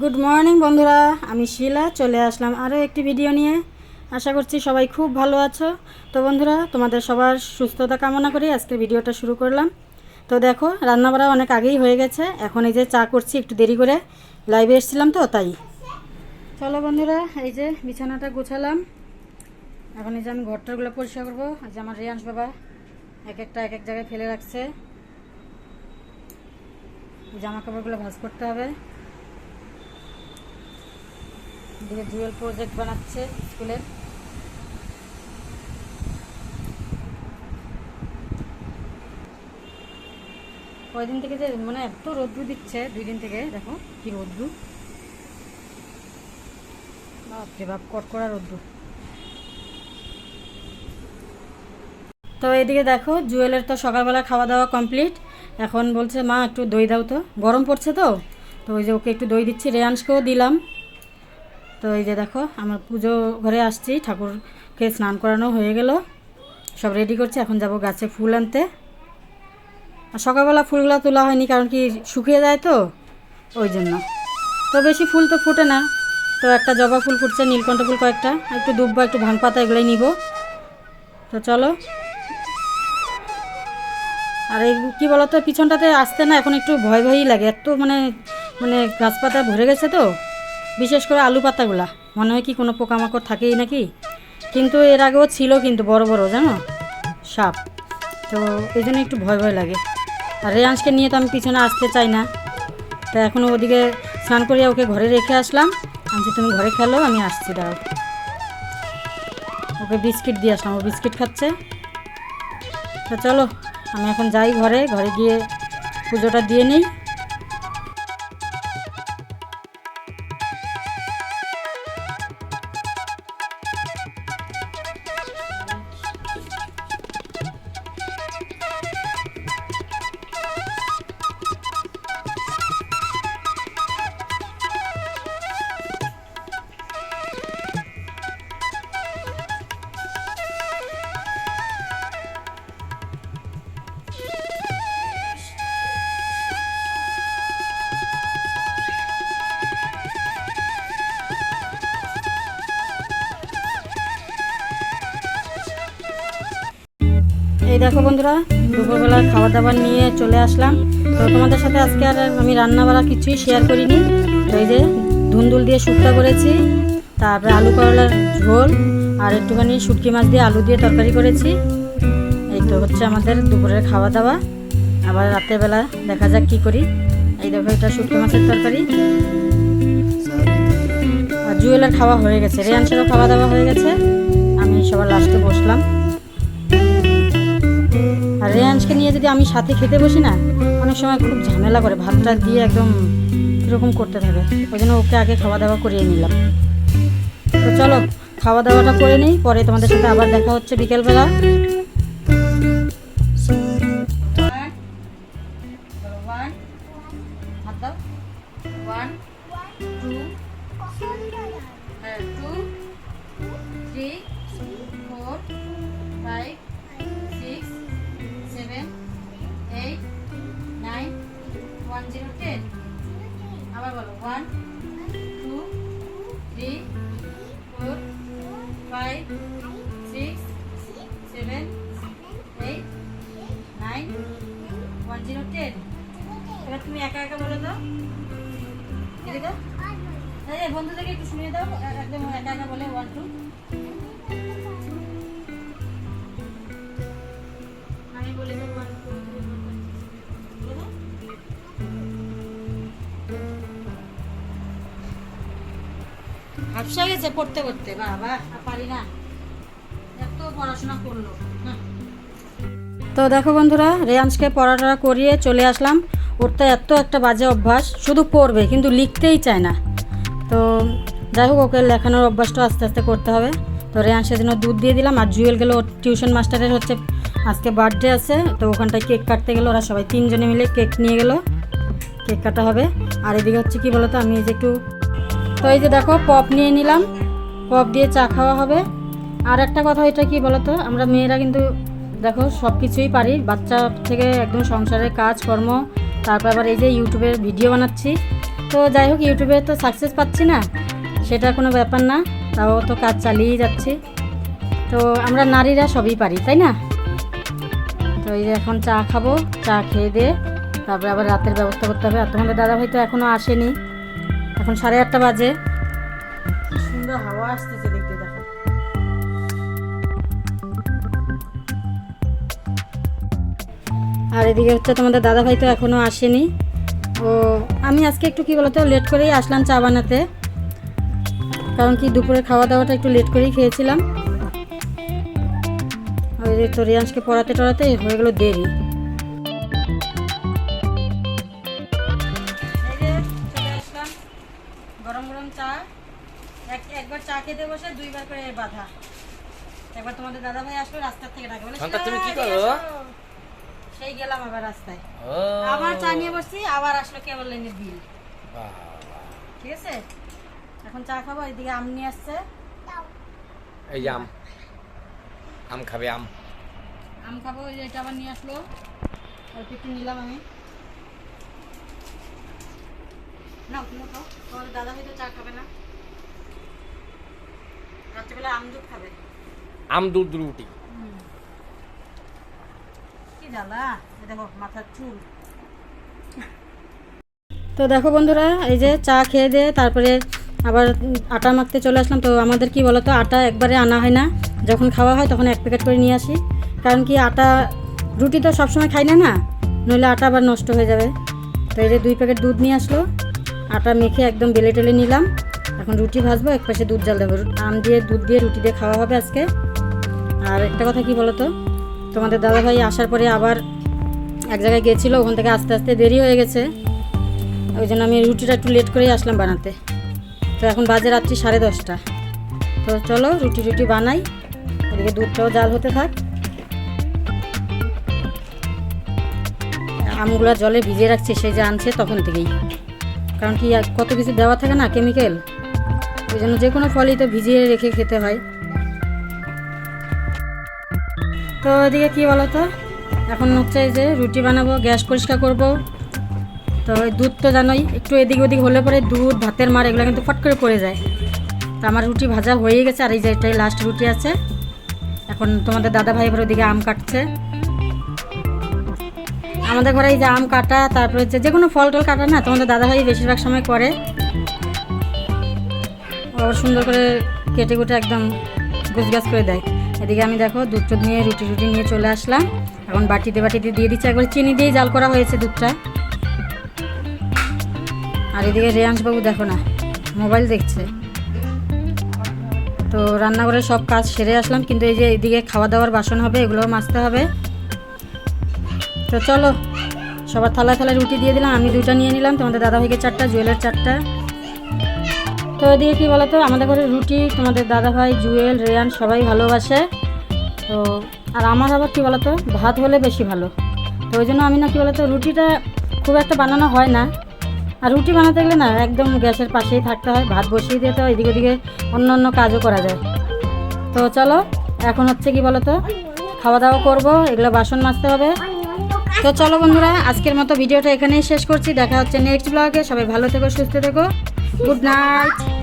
Good morning বন্ধুরা। আমি শিলা, চলে আসলাম আরও একটি ভিডিও নিয়ে। আশা করছি সবাই খুব ভালো আছো। তো বন্ধুরা, তোমাদের সবার সুস্থতা কামনা করি। আজকের ভিডিওটা শুরু করলাম। তো দেখো, রান্নাবাড়া অনেক আগেই হয়ে গেছে। এখন এই যে চা করছি, একটু দেরি করে। লাইভে এসেছিলাম তো, তাই। চলো বন্ধুরা, এই যে বিছানাটা গোছালাম। এখন এই যে আমি ঘরটাগুলো পরিষ্কার করব। এই যে আমার রিয়াংশ বাবা এক একটা এক এক জায়গায় ফেলে রাখছে। জামা কাপড়গুলো ভাঁজ করতে হবে। এদিকে জুয়েল প্রজেক্ট বানাচ্ছে স্কুলের। কয়দিন থেকে যে মানে এত রোদ্রু দিচ্ছে, দুই দিন থেকে, দেখো কি রোদ্রু বাপরে বাপ কটকড়া রোদ্রু তো এদিকে দেখো, জুয়েলের তো সকালবেলা খাওয়া দাওয়া কমপ্লিট। এখন বলছে, মা, একটু দই দাও তো। গরম পড়ছে তো। তো ওই যে ওকে একটু দই দিচ্ছি রেয়াংশকেও দিলাম। তো এই যে দেখো, আমার পুজো ঘরে আসছি, ঠাকুরকে স্নান করানো হয়ে গেল। সব রেডি করছি, এখন যাব গাছে ফুল আনতে। আর সকালবেলা ফুলগুলো তোলা হয়নি, কারণ কি শুকিয়ে যায় তো, ওই জন্য। তো বেশি ফুল তো ফোটে না, তো একটা জবা ফুল ফুটছে, নীলকণ্ঠ ফুল কয়েকটা। একটু দুব্বা একটু ভাঙ পাতা এগুলোই নিব। তো চলো। আর এই কী বলতো, পিছনটাতে আসতে না এখন একটু ভয় ভয়ই লাগে, এত মানে মানে গাছপাতা ভরে গেছে তো। বিশেষ করে আলু পাতাগুলা। মনে হয় কি কোনো পোকামাকড় থাকেই নাকি? কিন্তু এর আগেও ছিল কিন্তু বড় বড়, জানো? সাপ। তো এই জন্য একটু ভয় ভয় লাগে। আর রেয়াংশকে নিয়ে তো আমি পিছনে আসতে চাই না। তো এখনও ওদিকে স্নান করিয়ে ওকে ঘরে রেখে আসলাম। আমি তুমি ঘরে খেলো, আমি আসছি, দাঁড়াও। ওকে বিস্কিট দিয়ে আসলাম, ও বিস্কিট খাচ্ছে। তো চলো, আমি এখন যাই ঘরে। ঘরে গিয়ে পুজোটা দিয়ে নিই। এই দেখো বন্ধুরা দুপুরবেলা খাবার দাবার নিয়ে চলে আসলাম। তো তোমাদের সাথে আজকে আর আমি রান্না বাড়া কিছুই শেয়ার করিনি। তো এই যে ধুন্দুল দিয়ে শুক্তা করেছি, তারপরে আলু করলার ঝোল, আর একটুখানি শুটকি মাছ দিয়ে আলু দিয়ে তরকারি করেছি। এই তো হচ্ছে আমাদের দুপুরের খাওয়া দাওয়া আবার রাতের বেলা দেখা যাক কি করি। এই দেখো এটা শুটকি মাছের তরকারি। আর জুয়েলের খাওয়া হয়ে গেছে। রেয়াংশেরও খাওয়া দাওয়া হয়ে গেছে। আমি সবার লাস্টে বসলাম। আর রেয়াংশকে নিয়ে যদি আমি সাথে খেতে বসি না, অনেক সময় খুব ঝামেলা করে, ভাতটা দিয়ে একদম এরকম করতে থাকে। ওই জন্য ওকে আগে খাওয়া দাওয়া করিয়ে নিলাম। তো চলো খাওয়া দাওয়াটা করে নিই, পরে তোমাদের সাথে আবার দেখা হচ্ছে বিকেলবেলা। তুমি একা একা বলে দাও। বন্ধুদেরকে একটু শুনিয়ে দাও। একদম একা একা বলে ওয়ান টু হাফসা গেছে পড়তে পড়তে। বাবা পারি না। এত পড়াশোনা করল। তো দেখো বন্ধুরা রেয়াংশকে পড়াটা করিয়ে চলে আসলাম। ওর তো এত একটা বাজে অভ্যাস, শুধু পড়বে, কিন্তু লিখতেই চায় না। তো যাই হোক, ওকে লেখানোর অভ্যাসটা আস্তে আস্তে করতে হবে। তো রেয়াংশের জন্য দুধ দিয়ে দিলাম, আর জুয়েল গেলো ওর টিউশন মাস্টারের হচ্ছে আজকে বার্থডে আছে, তো ওখানটায় কেক কাটতে গেলো, ওরা সবাই তিনজনে মিলে কেক নিয়ে গেলো। কেক কাটা হবে। আর এদিকে হচ্ছে কি বলতো, আমি এই যে একটু তো এই যে দেখো, পপ নিয়ে নিলাম। পপ দিয়ে চা খাওয়া হবে। আর একটা কথা এটা কি বলতো, আমরা মেয়েরা কিন্তু দেখো সব কিছুই পারি। বাচ্চা থেকে একদম সংসারের কাজ, কর্ম তারপর আবার এই যে ইউটিউবের ভিডিও বানাচ্ছি। তো যাই হোক ইউটিউবে তো সাকসেস পাচ্ছি না, সেটা কোনো ব্যাপার না, তাও তো কাজ চালিয়েই যাচ্ছি। তো আমরা নারীরা সবই পারি, তাই না? তো এই যে এখন চা খাব, চা খেয়ে দিয়ে, তারপরে আবার রাতের ব্যবস্থা করতে হবে। আর তোমাদের দাদাভাই তো এখনও আসেনি। এখন সাড়ে আটটা বাজে। সুন্দর হাওয়া আসতেছে আর এদিকে হচ্ছে তোমাদের দাদাভাই তো এখনও আসেনি। ও আমি আজকে একটু কী বলতো লেট করেই আসলাম চা বানাতে। কারণ কি দুপুরে খাওয়া দাওয়াটা একটু লেট করেই খেয়েছিলাম। ওই তো রিয়াংশকে পড়াতে টড়াতে হয়ে গেলো দেরি। গরম গরম চা। একবার চা খেতে বসে দুইবার করে বাধা। একবার তোমাদের দাদা ভাই আসলো রাস্তার থেকে ডাকে বলে তুমি কি করো?" সেই গেলাম আবার রাস্তায়। আবার চা নিয়ে বসছি আবার আসলো কেবল লাইনের বিল ঠিক আছে? এখন চা খাব এদিকে আম নিয়ে আসছে। এই যে আম। আম খাবে আম। আম খাব ওই এটা আবার নিয়ে আসলো। অল্প একটু নিলাম আমি। না তুমি খাও। তোমাদের দাদা হয়তো চা খাবে না। রাত্রিবেলা আম দুধ খাবে। আম দুধ রুটি। কি তো দেখো বন্ধুরা, এই যে চা খেয়ে দিয়ে তারপরে আবার আটা মাখতে চলে আসলাম। তো আমাদের কি বলতো, আটা একবারে আনা হয় না। যখন খাওয়া হয় তখন এক প্যাকেট করে নিয়ে আসি। কারণ কি, আটা, রুটি তো সবসময় খাই না না? নইলে আটা আবার নষ্ট হয়ে যাবে। তো এই যে দুই প্যাকেট দুধ নিয়ে আসলো। আটা মেখে একদম বেলে টেলে নিলাম। এখন রুটি ভাজবো, এক পাশে দুধ জাল দেবো। আম দিয়ে, দুধ দিয়ে রুটি দিয়ে খাওয়া হবে আজকে। আর একটা কথা কি বলতো তোমাদের দাদাভাই আসার পরে আবার এক জায়গায় গিয়েছিল ওখান থেকে আস্তে আস্তে দেরি হয়ে গেছে। ওই জন্য আমি রুটিটা একটু লেট করেই আসলাম বানাতে। তো এখন বাজে রাত্রি সাড়ে দশটা। তো চলো রুটি রুটি বানাই, এদিকে দুধটাও জাল হতে থাক। আমগুলো জলে ভিজিয়ে রাখছি সেই যে আনছে তখন থেকেই। কারণ কি কত কিছু দেওয়া থাকে না কেমিক্যাল ওই জন্য যে কোনো ফলই তো ভিজিয়ে রেখে খেতে হয়। তো এদিকে কি বলো তো এখন হচ্ছে যে রুটি বানাবো, গ্যাস পরিষ্কার করব। তো ওই দুধ তো জানোই, একটু এদিক ওদিক হলে পরে দুধ, ভাতের মার এগুলো কিন্তু ফট করে পড়ে যায়। তো আমার রুটি ভাজা হয়ে গেছে, আর এই যে এটাই লাস্ট রুটি আছে। এখন তোমাদের দাদা ভাই ওদিকে আম কাটছে। আমাদের ঘরে এই যে আম কাটা, তারপরে হচ্ছে যে কোনো ফল টল কাটা না, তোমাদের দাদা ভাই বেশিরভাগ সময় করে। ও সুন্দর করে কেটে কুটে একদম গুছগাছ করে দেয়। এদিকে আমি দেখো দুধ টুধ নিয়ে রুটি রুটি নিয়ে চলে আসলাম। এখন বাটিতে বাটিতে দিয়ে দিচ্ছি। একবার চিনি দিয়েই জাল করা হয়েছে দুধটা। আর এদিকে রেয়াংশবাবু দেখো না, মোবাইল দেখছে। তো রান্নাঘরের সব কাজ সেরে আসলাম, কিন্তু এই যে এদিকে খাওয়া দাওয়ার বাসন হবে, এগুলোও মাজতে হবে। তো চলো, সবার থালায় থালায় রুটি দিয়ে দিলাম, আমি দুটা নিয়ে নিলাম, তোমাদের দাদাভাইকে চারটা, জুয়েলের চারটা। তো এদিকে কী বলতো? আমাদের ঘরে রুটি, তোমাদের দাদাভাই, জুয়েল, রেয়ান সবাই ভালোবাসে। তো, আর আমার আবার কী বলতো? ভাত হলে বেশি ভালো। তো ওই জন্য আমি না কী বলতো? রুটিটা খুব একটা বানানো হয় না। আর রুটি বানাতে গেলে না, একদম গ্যাসের পাশেই থাকতে হয়। ভাত বসিয়ে দিতে হয়, এদিকে ওদিকে অন্য অন্য কাজও করা যায়। তো চলো, এখন হচ্ছে কি বলতো? খাওয়া দাওয়া করব, এগুলো বাসন মাজতে হবে। তো চলো বন্ধুরা, আজকের মতো ভিডিওটা এখানেই শেষ করছি। দেখা হচ্ছে নেক্সট ব্লগে সবাই ভালো থেকো, সুস্থ থেকো। Good night